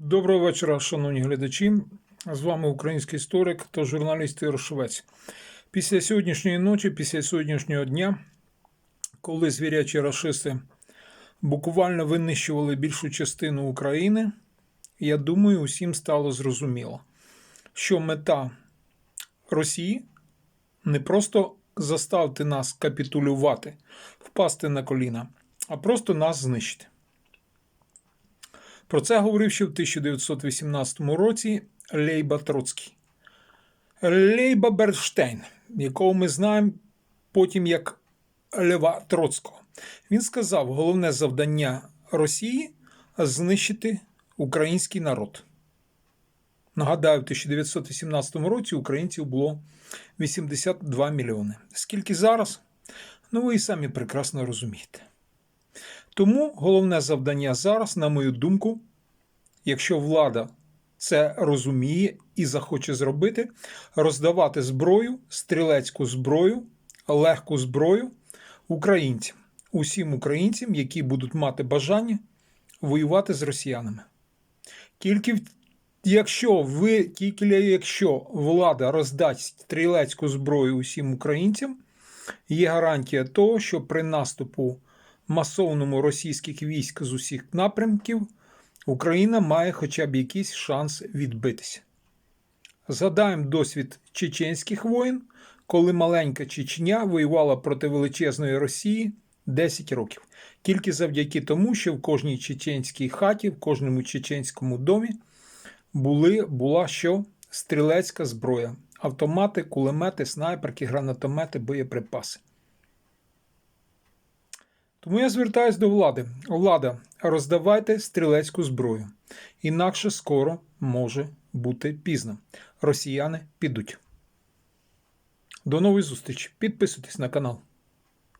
Доброго вечора, шановні глядачі. З вами український історик та журналіст Ігор Швець. Після сьогоднішньої ночі, після сьогоднішнього дня, коли звірячі рашисти буквально винищували більшу частину України, я думаю, усім стало зрозуміло, що мета Росії не просто заставити нас капітулювати, впасти на коліна, а просто нас знищити. Про це говорив ще в 1918 році Лейба Троцький. Лейба Берштейн, якого ми знаємо потім як Лева Троцького. Він сказав: головне завдання Росії знищити український народ. Нагадаю, в 1918 році українців було 82 мільйони. Скільки зараз? Ну, ви і самі прекрасно розумієте. Тому головне завдання зараз, на мою думку, якщо влада це розуміє і захоче зробити, роздавати зброю, стрілецьку зброю, легку зброю українцям, усім українцям, які будуть мати бажання воювати з росіянами. Тільки якщо ви, тільки якщо влада роздасть стрілецьку зброю усім українцям, є гарантія того, що при наступу масовному російських військ з усіх напрямків Україна має хоча б якийсь шанс відбитися. Згадаємо досвід чеченських воїн, коли маленька Чечня воювала проти величезної Росії 10 років. Тільки завдяки тому, що в кожній чеченській хаті, в кожному чеченському домі були, була що стрілецька зброя: автомати, кулемети, снайперки, гранатомети, боєприпаси. Тому я звертаюся до влади. Влада, роздавайте стрілецьку зброю. Інакше скоро може бути пізно. Росіяни підуть. До нової зустрічі. Підписуйтесь на канал.